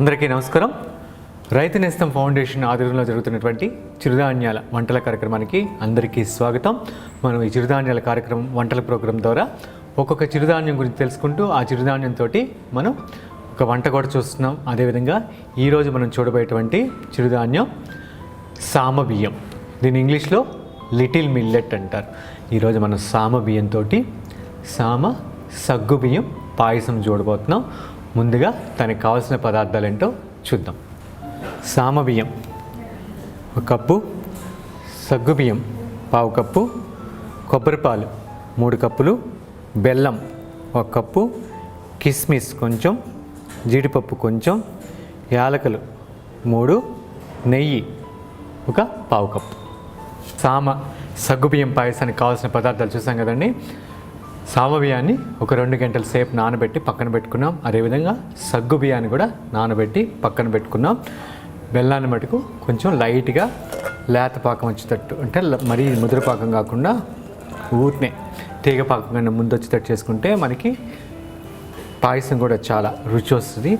అందరికీ నమస్కారం. రైతు నేస్తం ఫౌండేషన్ ఆధ్వర్యంలో జరుగుతున్నటువంటి చిరుధాన్యాల వంటల కార్యక్రమానికి అందరికీ స్వాగతం. మనం ఈ చిరుధాన్యాల కార్యక్రమం వంటల ప్రోగ్రాం ద్వారా ఒక్కొక్క చిరుధాన్యం గురించి తెలుసుకుంటూ ఆ చిరుధాన్యంతో మనం ఒక వంట కూడా చూస్తున్నాం. అదేవిధంగా ఈరోజు మనం చూడబోయేటువంటి చిరుధాన్యం సామ బియ్యం దీని ఇంగ్లీష్లో లిటిల్ మిల్లెట్ అంటారు. ఈరోజు మనం సామ బియ్యంతో సామ సగ్గు బియ్యం పాయసం చూడబోతున్నాం. ముందుగా దానికి కావాల్సిన పదార్థాలు ఏంటో చూద్దాం. సామ బియ్యం ఒక కప్పు సగ్గుబియ్యం పావు కప్పు కొబ్బరిపాలు మూడు కప్పులు బెల్లం ఒక కప్పు కిస్మిస్ కొంచెం జీడిపప్పు కొంచెం యాలకులు మూడు నెయ్యి ఒక పావు కప్పు. సామ సగ్గుబియ్యం పాయసానికి కావాల్సిన పదార్థాలు చూసాం కదండి. సామబియ్యాన్ని ఒక రెండు గంటల సేపు నానబెట్టి పక్కన పెట్టుకున్నాం. అదేవిధంగా సగ్గు బియ్యాన్ని కూడా నానబెట్టి పక్కన పెట్టుకున్నాం. బెల్లాన్ని మటుకు కొంచెం లైట్గా లేత పాకం వచ్చేటట్టు అంటే మరీ ముదురు పాకం కాకుండా ఊరినే తీగ పాకం కన్నా ముందు వచ్చేటట్టు చేసుకుంటే మనకి పాయసం కూడా చాలా రుచి వస్తుంది.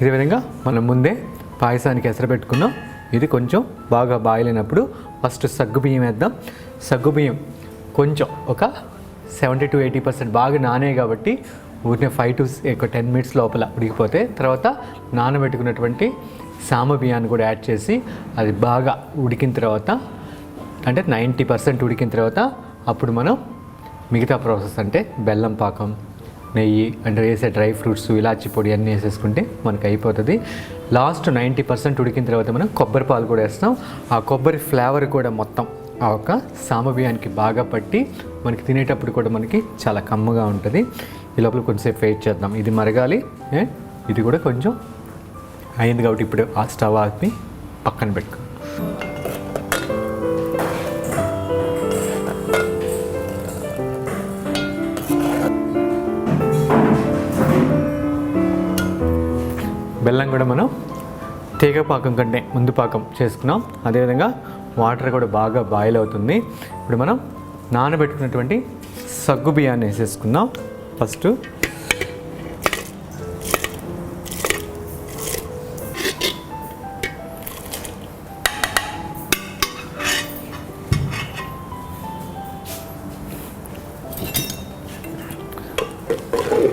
ఇదే విధంగా మనం ముందే పాయసానికి ఎసర పెట్టుకున్నాం. ఇది కొంచెం బాగా బాయిల్ అయినప్పుడు ఫస్ట్ సగ్గుబియ్యం వేద్దాం. సగ్గుబియ్యం కొంచెం ఒక సెవెంటీ టు ఎయిటీ పర్సెంట్ బాగా నానే కాబట్టి ఊరినే ఫైవ్ టు ఒక టెన్ మినిట్స్ లోపల ఉడికిపోతే తర్వాత నానబెట్టుకున్నటువంటి సామ బియ్యాన్ని కూడా యాడ్ చేసి అది బాగా ఉడికిన తర్వాత అంటే నైంటీ పర్సెంట్ ఉడికిన తర్వాత అప్పుడు మనం మిగతా ప్రాసెస్ అంటే బెల్లం పాకం నెయ్యి అంటే వేసే డ్రై ఫ్రూట్స్ ఇలాచి పొడి అన్నీ వేసేసుకుంటే మనకు అయిపోతుంది. లాస్ట్ నైంటీ పర్సెంట్ ఉడికిన తర్వాత మనం కొబ్బరి పాలు కూడా వేస్తాం. ఆ కొబ్బరి ఫ్లేవర్ కూడా మొత్తం ఆ యొక్క సామవ్యానికి బాగా పట్టి మనకి తినేటప్పుడు కూడా మనకి చాలా కమ్మగా ఉంటుంది. ఈ లోపల కొంచెంసేపు వెయిట్ చేద్దాం. ఇది మరగాలి. ఏ? ఇది కూడా కొంచెం అయింది కాబట్టి ఇప్పుడు ఆ స్టవ్ ఆపి పక్కన పెట్టుకో. బెల్లం కూడా మనం తీగ పాకం కంటే ముందు పాకం చేసుకున్నాం. అదేవిధంగా వాటర్ కూడా బాగా బాయిల్ అవుతుంది. ఇప్పుడు మనం నానబెట్టుకున్నటువంటి సగ్గు బియ్యాన్ని వేసేసుకుందాం. ఫస్ట్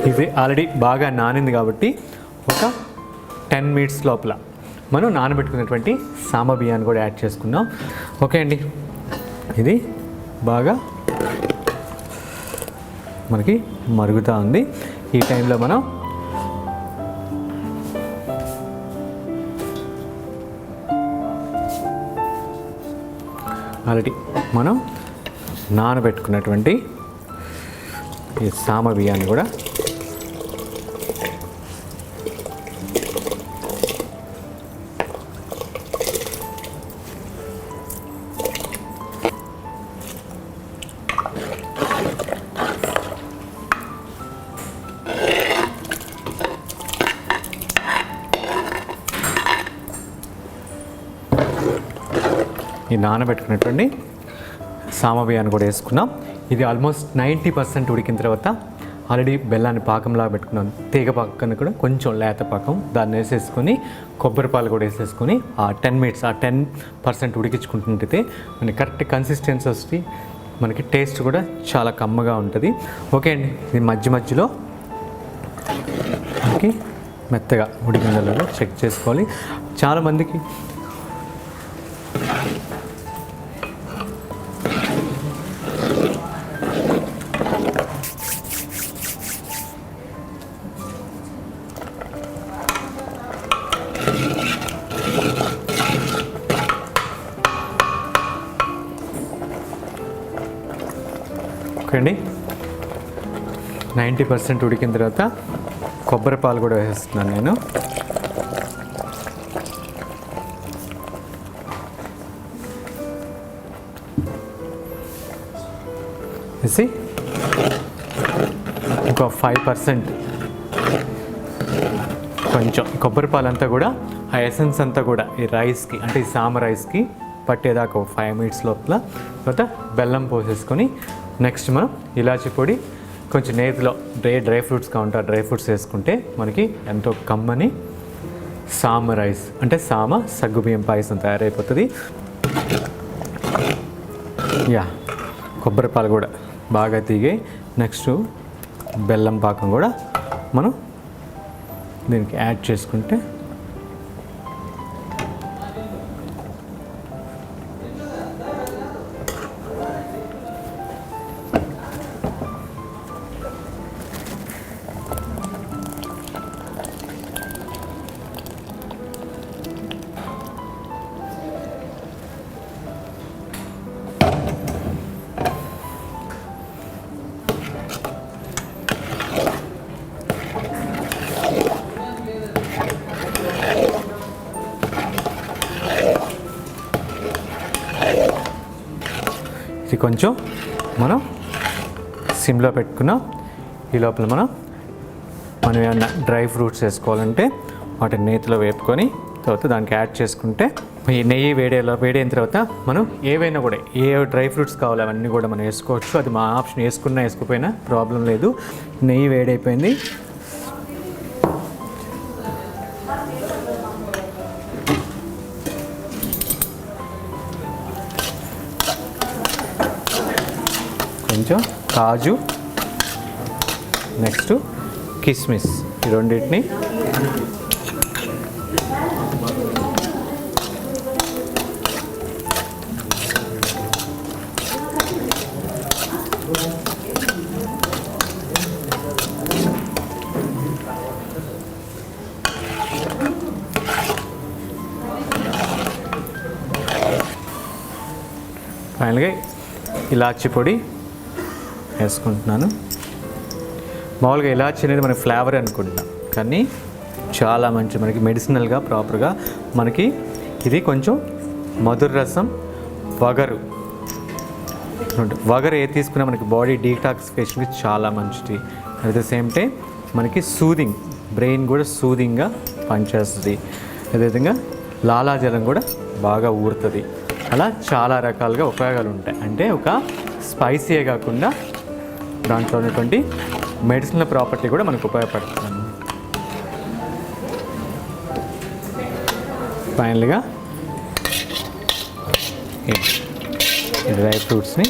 ఇది ఆల్రెడీ బాగా నానింది కాబట్టి ఒక టెన్ మినిట్స్ లోపల మనం నానబెట్టుకున్నటువంటి సామ బియ్యాన్ని కూడా యాడ్ చేసుకుందాం. ఓకే అండి. ఇది బాగా మనకి మరుగుతూ ఉంది. ఈ టైంలో మనం ఆల్రెడీ మనం నానబెట్టుకున్నటువంటి ఈ సామ బియ్యాన్ని కూడా ఈ నానబెట్టుకున్నటువంటి సామ కూడా వేసుకున్నాం. ఇది ఆల్మోస్ట్ నైంటీ పర్సెంట్ ఉడికిన తర్వాత ఆల్రెడీ బెల్లాన్ని పాకంలా పెట్టుకున్నాం. తీగ పాకం కూడా కొంచెం లేత పాకం దాన్ని వేసేసుకొని కొబ్బరి పాలు కూడా వేసేసుకొని ఆ టెన్ మినిట్స్ ఆ టెన్ పర్సెంట్ ఉడికించుకుంటుంటే మనకి కరెక్ట్ కన్సిస్టెన్సీ వస్తుంది మనకి టేస్ట్ కూడా చాలా కమ్మగా ఉంటుంది. ఓకే అండి ఇది మధ్య మధ్యలో మనకి మెత్తగా ఉడికిందో చెక్ చేసుకోవాలి. చాలామందికి ఓకే అండి నైంటీ పర్సెంట్ ఉడికిన తర్వాత కొబ్బరి పాలు కూడా వేస్తున్నాను నేను. వేసి ఒక ఫైవ్ పర్సెంట్. కొంచెం కొబ్బరి పాలు అంతా కూడా ఆ ఎసెన్స్ అంతా కూడా ఈ రైస్కి అంటే ఈ సామ రైస్కి పట్టేదాకా ఒక ఫైవ్ మినిట్స్ లోపల తర్వాత బెల్లం పోసేసుకొని నెక్స్ట్ మనం ఇలాచి పొడి కొంచెం నేతిలో డ్రై డ్రై ఫ్రూట్స్ కావాలంటే డ్రై ఫ్రూట్స్ వేసుకుంటే మనకి ఎంతో కమ్మని సామ రైస్ అంటే సామ సగ్గుబియ్యం పాయసం తయారైపోతుంది. యా కొబ్బరి పాలు కూడా బాగా తీగాయి నెక్స్ట్ బెల్లం పాకం కూడా మనం దీనికి యాడ్ చేసుకుంటే ఇది కొంచెం మనం సిమ్లో పెట్టుకున్నాం. ఈ లోపల మనం మనం ఏమన్నా డ్రై ఫ్రూట్స్ వేసుకోవాలంటే వాటిని నేతిలో వేపుకొని తర్వాత దానికి యాడ్ చేసుకుంటే ఈ నెయ్యి వేడేలా వేడైన తర్వాత మనం ఏవైనా కూడా ఏ డ్రై ఫ్రూట్స్ కావాలి అవన్నీ కూడా మనం వేసుకోవచ్చు. అది మా ఆప్షన్ వేసుకున్నా వేసుకోపోయినా ప్రాబ్లం లేదు. నెయ్యి వేడైపోయింది. కొంచెం కాజు. నెక్స్ట్ కిస్మిస్. ఈ రెండింటిని ఫైనల్గా ఇలాచి పొడి. వేసుకుంటున్నాను. మామూలుగా ఇలాచి అనేది మనకి ఫ్లేవర్ అనుకుంటున్నాం. కానీ చాలా మంచి మనకి మెడిసినల్గా ప్రాపర్గా మనకి ఇది కొంచెం మధుర రసం వగరు. వగరు ఏ తీసుకున్నా మనకి బాడీ డీటాక్సిఫికేషన్కి చాలా మంచిది. అట్ ద సేమ్ టైం మనకి సూదింగ్ బ్రెయిన్ కూడా సూదింగ్గా పనిచేస్తుంది. అదేవిధంగా లాలాజలం కూడా బాగా ఊరుతుంది. అలా చాలా రకాలుగా ఉపయోగాలు ఉంటాయి. అంటే ఒక స్పైసీయే కాకుండా దాంట్లో ఉన్నటువంటి మెడిసినల్ ప్రాపర్టీ కూడా మనకు ఉపయోగపడుతుంది. ఫైనల్గా డ్రై ఫ్రూట్స్ని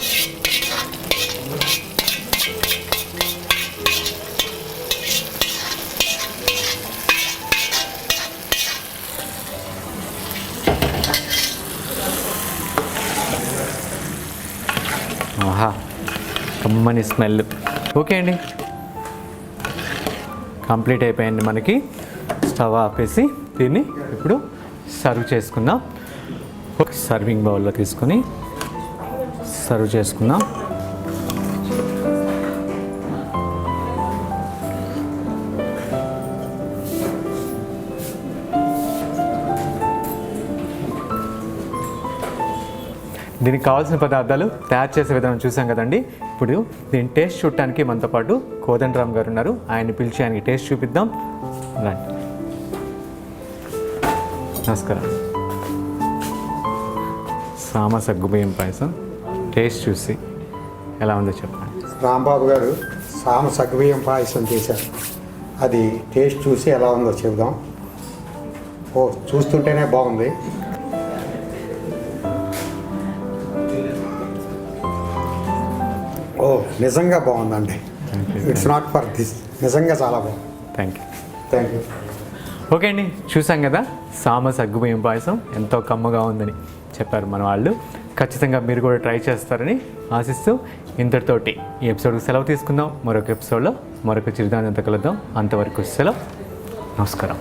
కమ్మని స్మెల్. ఓకే అండి. కంప్లీట్ అయిపోయింది మనకి. స్టవ్ ఆపేసి దీన్ని ఇప్పుడు సర్వ్ చేసుకుందాం. ఒక సర్వింగ్ బౌల్లో తీసుకొని సర్వ్ చేసుకుందాం. దీనికి కావాల్సిన పదార్థాలు తయారు చేసే విధానం చూసాం కదండి. ఇప్పుడు దీని టేస్ట్ చూడటానికి మనతో పాటు కోదండరామ్ గారు ఉన్నారు. ఆయన్ని పిలిచి ఆయనకి టేస్ట్ చూపిద్దాం. రండి. నమస్కారం. సామ సగ్గుబియ్యం పాయసం. టేస్ట్ చూసి ఎలా ఉందో చెప్పండి. రాంబాబు గారు సామ సగ్గుబియ్యం పాయసం చేశారు. అది టేస్ట్ చూసి ఎలా ఉందో చెబుదాం. ఓ చూస్తుంటేనే బాగుంది. నిజంగా బాగుందండి. ఇట్స్ నాట్ ఫర్ దిస్ నిజంగా చాలా బాగుంది. Thank you thank you okay అండి చూసాం కదా? సామ సగ్గుబియ్యం పాయసం ఎంతో కమ్మగా ఉందని చెప్పారు మన వాళ్ళు. ఖచ్చితంగా మీరు కూడా ట్రై చేస్తారని ఆశిస్తూ ఇంతటితోటి ఈ ఎపిసోడ్కి సెలవు తీసుకుందాం. మరొక ఎపిసోడ్లో మరొక చిరుదానంతో కలుద్దాం. అంతవరకు సెలవు. నమస్కారం.